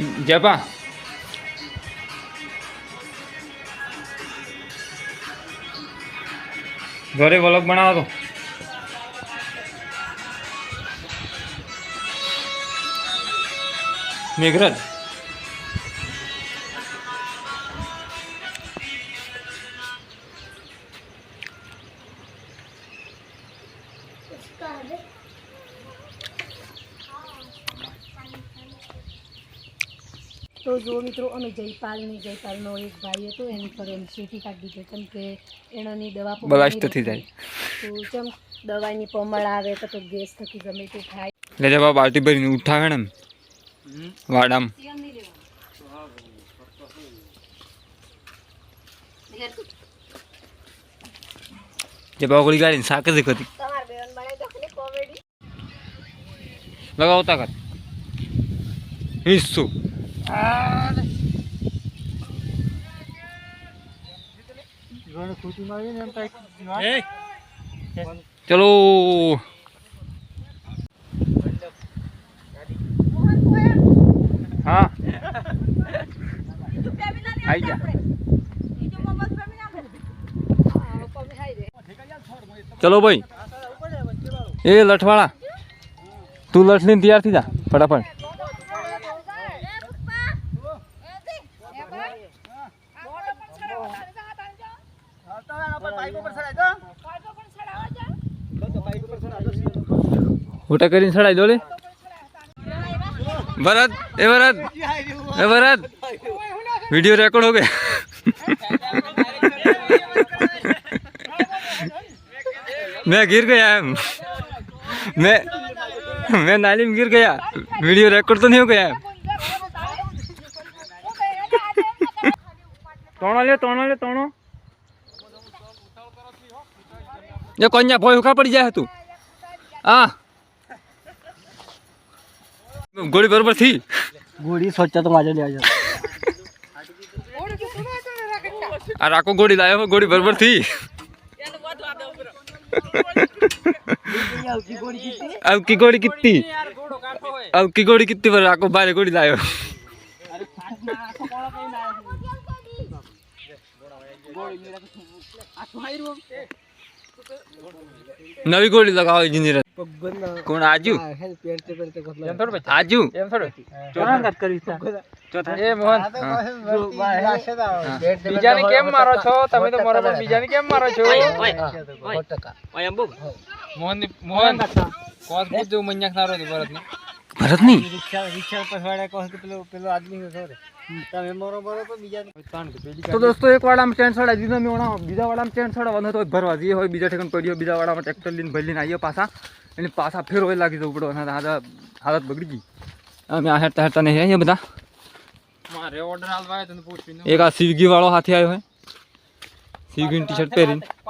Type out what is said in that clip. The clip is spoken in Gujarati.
જપા ઘરે વલક બનાવો તો મેઘરાજ તો જો મિત્રો અમે જયપાલની જયપાલનો એક ભાઈ હતો એની પર એમ શેઠી કાઢી દીધો કેમ કે એનાની દવા પમાડી બલાસ્ટ થઈ જાય તો જેમ દવાની પમળ આવે તો તો ગેસ થકી ગમે તે થાય એટલે જવા બાલ્ટી ભરીને ઉઠાવે ને એમ. વાડામ જે બાગોળી ગાડીને શાક જ હતી તમારે બેન બનાવી દો કોમેડી લગાવતા કર હિસ્સુ ચલો. હા. આઈ જા ચલો ભાઈ. એ લઠવાળા. તું લઠ લઈને તૈયાર થઈ જા. ફટાફટ. મોટા કરીને ચડાઈ દો લે ભરત એ ભરત એ ભરત वीडियो रिकॉर्ड हो गया मैं गिर गया मैं मैं नाली में गिर गया वीडियो रिकॉर्ड तो नहीं हो गया તોણો લે તોણો લે તોણો ये कन्या भय होखा पड़ जाए तू आ गोड़ी बरबर थी गोड़ी सोचा तो माझ्या लिहाजा अरे आको गोड़ी लाया हो गोड़ी बरबर थी अब की गोड़ी कितनी अब की गोड़ी कितनी पर आको बारे गोड़ी लाया हो નવી ગોળી લગાવો ઇન્જિનિયર કોણ આજુ? આજુ? એ મોહન. બીજાને કેમ મારો છો? તમે તો મારો પણ બીજાને કેમ મારો છો? મોહન મોહન કોણ પૂછજો મન્યા ખારો ની ભરતની ભરતની? રિક્ષા રિક્ષા પર વાળા કહે કે પેલો પેલો આદમી હતો તો દોસ્તો એક વાળામાં ચેન ચડાવી દીધો મેં બીજા વાળામાં ચેન ચડાવવાનો હતો ભરવા જઈએ હોય બીજા ઠેકાણ પડ્યો બીજા વાળામાં ટ્રેક્ટર લઈને ભરી લઈને આવીએ પાછા. એને પાછા ફેર હોય લાગી જવું પડે હાલત હાલત બગડી ગઈ. અમે આ હેરતા હેરતા નહીં અહીંયા બધા. મારે ઓર્ડર આલવા તને પૂછ્યું. એક આ સ્વિગી વાળો હાથે આવ્યો હોય સ્વિગીની ટી શર્ટ પહેરીને.